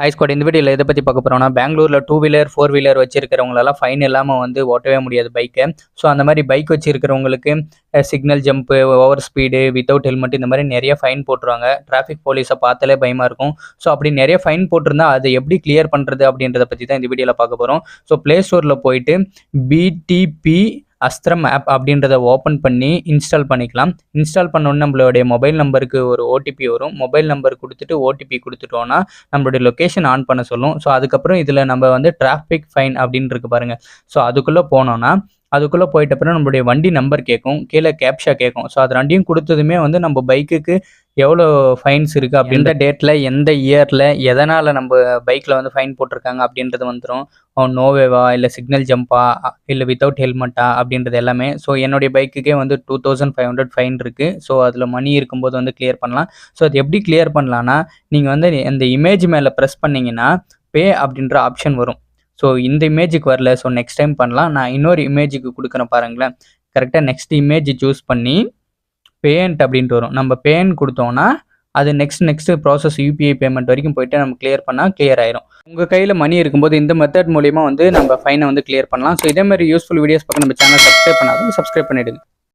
High squad இந்த வீடியோவில் எதை பற்றி பார்க்க போகிறோம்னா பெங்களூரில் டூ வீலர் ஃபோர் வீலர் வச்சிருக்கிறவங்களெல்லாம் ஃபைன் இல்லாமல் வந்து ஓட்டவே முடியாது பைக்கை ஸோ அந்த மாதிரி bike வச்சிருக்கிறவங்களுக்கு signal jump over speed without helmet இந்த மாதிரி நிறைய ஃபைன் போட்டுருவாங்க. டிராஃபிக் போலீஸை பார்த்தாலே பயமாக இருக்கும். ஸோ அப்படி நிறைய ஃபைன் போட்டிருந்தா அதை எப்படி கிளியர் பண்ணுறது அப்படின்றத பற்றி தான் இந்த வீடியோவில் பார்க்க போகிறோம் ஸோ ப்ளே ஸ்டோரில் போயிட்டு பிடிபி அஸ்திரம் ஆப் அப்படின்றத ஓப்பன் பண்ணி இன்ஸ்டால் பண்ணிக்கலாம். இன்ஸ்டால் பண்ணோன்னே நம்மளுடைய மொபைல் நம்பருக்கு ஒரு ஓடிபி வரும். மொபைல் நம்பர் கொடுத்துட்டு ஓடிபி கொடுத்துட்டோன்னா நம்மளுடைய லொக்கேஷன் ஆன் பண்ண சொல்லும். ஸோ அதுக்கப்புறம் இதில் நம்ம வந்து டிராஃபிக் ஃபைன் அப்படின்னு இருக்கு பாருங்கள் ஸோ அதுக்குள்ளே போனோன்னா அதுக்குள்ளே போயிட்ட அப்புறம் நம்மளுடைய வண்டி நம்பர் கேட்கும் கீழே கேப்ஷா கேட்கும் ஸோ அது ரெண்டையும் கொடுத்ததுமே வந்து நம்ம பைக்குக்கு எவ்வளோ ஃபைன்ஸ் இருக்குது அப்படின்ற டேட்டில் எந்த இயரில் எதனால் நம்ம பைக்கில் வந்து ஃபைன் போட்டிருக்காங்க அப்படின்றது வந்துடும் நோவேவா இல்லை சிக்னல் ஜம்பா இல்லை வித்தவுட் ஹெல்மெட்டா அப்படின்றது எல்லாமே. ஸோ என்னுடைய பைக்குக்கே வந்து two thousand five hundred fine இருக்குது ஸோ அதில் மணி இருக்கும்போது வந்து கிளியர் பண்ணலாம். ஸோ அது எப்படி கிளியர் பண்ணலான்னா நீங்கள் வந்து இந்த இமேஜ் மேலே ப்ரெஸ் பண்ணிங்கன்னா பே அப்படின்ற ஆப்ஷன் வரும். ஸோ இந்த இமேஜுக்கு வரல. ஸோ நெக்ஸ்ட் டைம் பண்ணலாம். நான் இன்னொரு இமேஜுக்கு கொடுக்குறேன் பாருங்களேன். கரெக்டாக நெக்ஸ்ட் இமேஜ் சூஸ் பண்ணி பேண்ட் அப்படின்ட்டு வரும். நம்ம பேன் கொடுத்தோன்னா அது next next process UPI payment வரைக்கும் போயிட்டு நம்ம கிளியர் பண்ணால் கிளியர் ஆயிரும். உங்கள் கையில் மணி இருக்கும்போது இந்த மெத்தட் மூலியமாக வந்து நம்ம ஃபைனை வந்து கிளியர் பண்ணலாம். ஸோ இதே மாதிரி யூஸ்ஃபுல் வீடியோஸ் பக்கம் நம்ம சேனல் சப்ஸ்கிரைப் பண்ணாலும் சப்ஸ்கிரைப் பண்ணிவிடுங்க